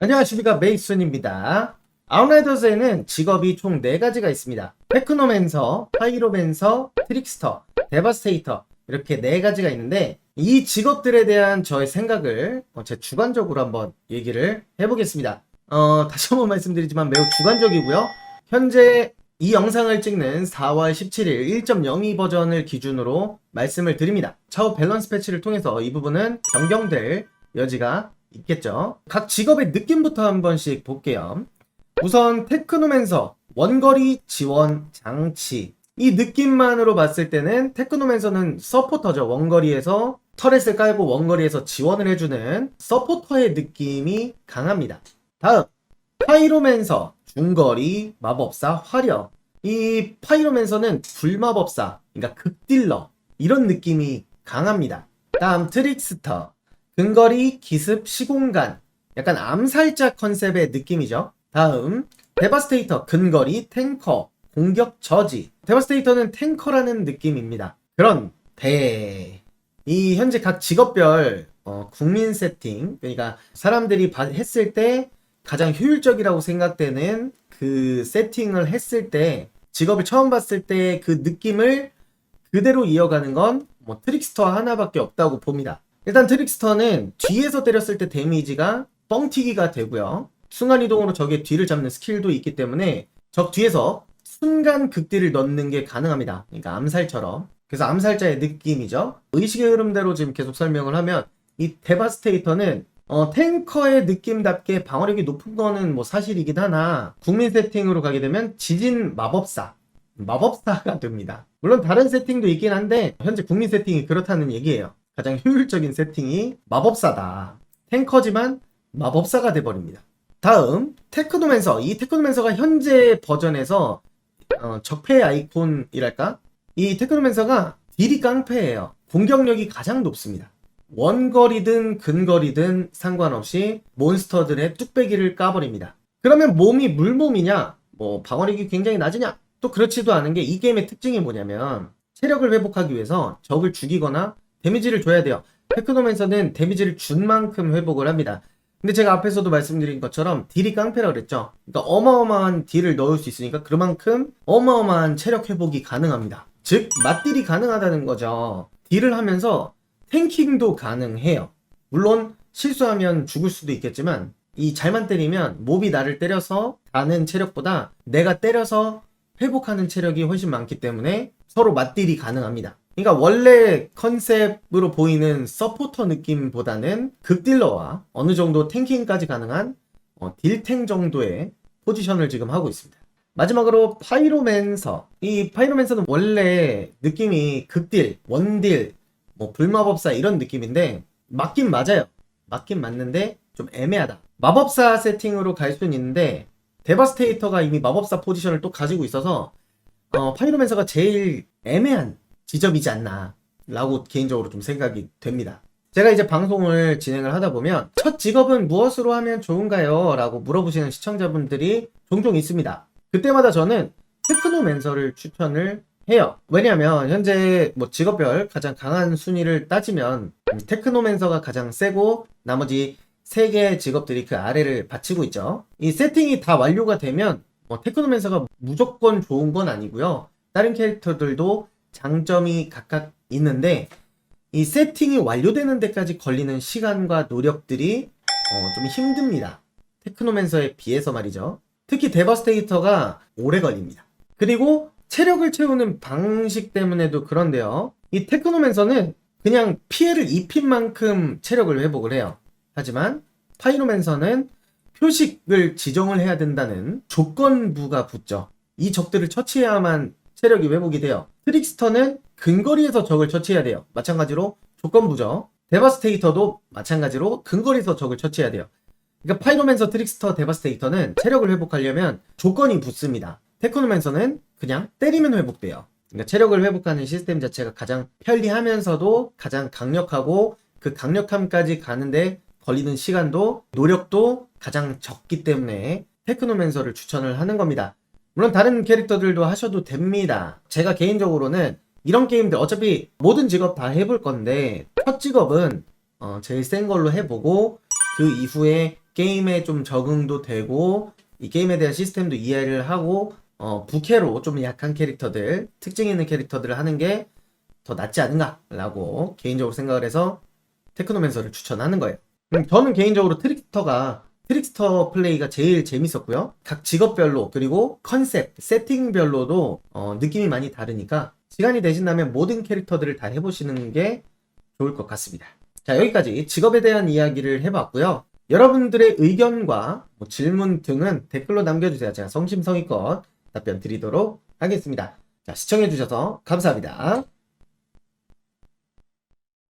안녕하십니까 메이슨입니다. 아웃라이더즈에는 직업이 총 4가지가 있습니다. 테크노맨서, 파이로맨서, 트릭스터, 데바스테이터 이렇게 4가지가 있는데 이 직업들에 대한 저의 생각을 어, 제 주관적으로 한번 얘기를 해보겠습니다. 어, 다시 한번 말씀드리지만 매우 주관적이고요. 현재 이 영상을 찍는 4월 17일 1.02 버전을 기준으로 말씀을 드립니다. 차후 밸런스 패치를 통해서 이 부분은 변경될 여지가 있겠죠. 각 직업의 느낌부터 한 번씩 볼게요. 우선 테크노맨서 원거리 지원 장치 이 느낌만으로 봤을 때는 테크노맨서는 서포터죠. 원거리에서 터렛을 깔고 원거리에서 지원을 해주는 서포터의 느낌이 강합니다. 다음 파이로맨서 중거리 마법사 화력 이 파이로맨서는 불마법사 그러니까 극딜러 이런 느낌이 강합니다. 다음 트릭스터 근거리 기습 시공간 약간 암살자 컨셉의 느낌이죠. 다음 데바스테이터 근거리 탱커 공격 저지 데바스테이터는 탱커라는 느낌입니다. 그런데 이 현재 각 직업별 어, 국민 세팅 그러니까 사람들이 바- 했을 때 가장 효율적이라고 생각되는 그 세팅을 했을 때 직업을 처음 봤을 때 그 느낌을 그대로 이어가는 건 뭐 트릭스터 하나밖에 없다고 봅니다. 일단 트릭스터는 뒤에서 때렸을 때 데미지가 뻥튀기가 되고요. 순간이동으로 적의 뒤를 잡는 스킬도 있기 때문에 적 뒤에서 순간 극딜을 넣는 게 가능합니다. 그러니까 암살처럼. 그래서 암살자의 느낌이죠. 의식의 흐름대로 지금 계속 설명을 하면 이 데바스테이터는 어, 탱커의 느낌답게 방어력이 높은 거는 뭐 사실이긴 하나 국민 세팅으로 가게 되면 지진 마법사 마법사가 됩니다. 물론 다른 세팅도 있긴 한데 현재 국민 세팅이 그렇다는 얘기예요. 가장 효율적인 세팅이 마법사다. 탱커지만 마법사가 돼버립니다. 다음 테크노맨서 이 테크노맨서가 현재 버전에서 어, 적폐 아이콘이랄까? 이 테크노맨서가 딜이 깡패예요. 공격력이 가장 높습니다. 원거리든 근거리든 상관없이 몬스터들의 뚝배기를 까버립니다. 그러면 몸이 물몸이냐? 뭐 방어력이 굉장히 낮으냐? 또 그렇지도 않은 게 이 게임의 특징이 뭐냐면 체력을 회복하기 위해서 적을 죽이거나 데미지를 줘야 돼요. 테크노맨서는 데미지를 준 만큼 회복을 합니다. 근데 제가 앞에서도 말씀드린 것처럼 딜이 깡패라 그랬죠. 그러니까 어마어마한 딜을 넣을 수 있으니까 그만큼 어마어마한 체력 회복이 가능합니다. 즉 맞딜이 가능하다는 거죠. 딜을 하면서 탱킹도 가능해요. 물론 실수하면 죽을 수도 있겠지만 이 잘만 때리면 몹이 나를 때려서 가는 체력보다 내가 때려서 회복하는 체력이 훨씬 많기 때문에 서로 맞딜이 가능합니다. 그러니까 원래 컨셉으로 보이는 서포터 느낌보다는 극딜러와 어느 정도 탱킹까지 가능한 어, 딜탱 정도의 포지션을 지금 하고 있습니다. 마지막으로 파이로맨서. 이 파이로맨서는 원래 느낌이 극딜, 원딜, 뭐 불마법사 이런 느낌인데 맞긴 맞아요. 맞긴 맞는데 좀 애매하다. 마법사 세팅으로 갈 수는 있는데 데바스테이터가 이미 마법사 포지션을 또 가지고 있어서 어, 파이로맨서가 제일 애매한 지점이지 않나 라고 개인적으로 좀 생각이 됩니다. 제가 이제 방송을 진행을 하다 보면 첫 직업은 무엇으로 하면 좋은가요? 라고 물어보시는 시청자분들이 종종 있습니다. 그때마다 저는 테크노맨서를 추천을 해요. 왜냐면 현재 뭐 직업별 가장 강한 순위를 따지면 테크노맨서가 가장 세고 나머지 세 개의 직업들이 그 아래를 바치고 있죠. 이 세팅이 다 완료가 되면 뭐 테크노맨서가 무조건 좋은 건 아니고요. 다른 캐릭터들도 장점이 각각 있는데 이 세팅이 완료되는 데까지 걸리는 시간과 노력들이 어, 좀 힘듭니다. 테크노맨서에 비해서 말이죠. 특히 데버스테이터가 오래 걸립니다. 그리고 체력을 채우는 방식 때문에도 그런데요. 이 테크노맨서는 그냥 피해를 입힌 만큼 체력을 회복을 해요. 하지만 파이로맨서는 표식을 지정을 해야 된다는 조건부가 붙죠. 이 적들을 처치해야만 체력이 회복이 돼요. 트릭스터는 근거리에서 적을 처치해야 돼요. 마찬가지로 조건부죠. 데바스테이터도 마찬가지로 근거리에서 적을 처치해야 돼요. 그러니까 파이로맨서, 트릭스터, 데바스테이터는 체력을 회복하려면 조건이 붙습니다. 테크노맨서는 그냥 때리면 회복돼요. 그러니까 체력을 회복하는 시스템 자체가 가장 편리하면서도 가장 강력하고 그 강력함까지 가는데 걸리는 시간도 노력도 가장 적기 때문에 테크노맨서를 추천을 하는 겁니다. 물론 다른 캐릭터들도 하셔도 됩니다. 제가 개인적으로는 이런 게임들 어차피 모든 직업 다 해볼 건데 첫 직업은 어, 제일 센 걸로 해보고 그 이후에 게임에 좀 적응도 되고 이 게임에 대한 시스템도 이해를 하고 어, 부캐로 좀 약한 캐릭터들 특징 있는 캐릭터들을 하는 게 더 낫지 않은가라고 개인적으로 생각을 해서 테크노맨서를 추천하는 거예요. 음, 저는 개인적으로 트릭스터가 트릭스터 플레이가 제일 재밌었고요. 각 직업별로 그리고 컨셉, 세팅별로도 어, 느낌이 많이 다르니까 시간이 되신다면 모든 캐릭터들을 다 해보시는 게 좋을 것 같습니다. 자 여기까지 직업에 대한 이야기를 해봤고요. 여러분들의 의견과 뭐 질문 등은 댓글로 남겨주세요. 제가 성심성의껏 답변 드리도록 하겠습니다. 자 시청해주셔서 감사합니다.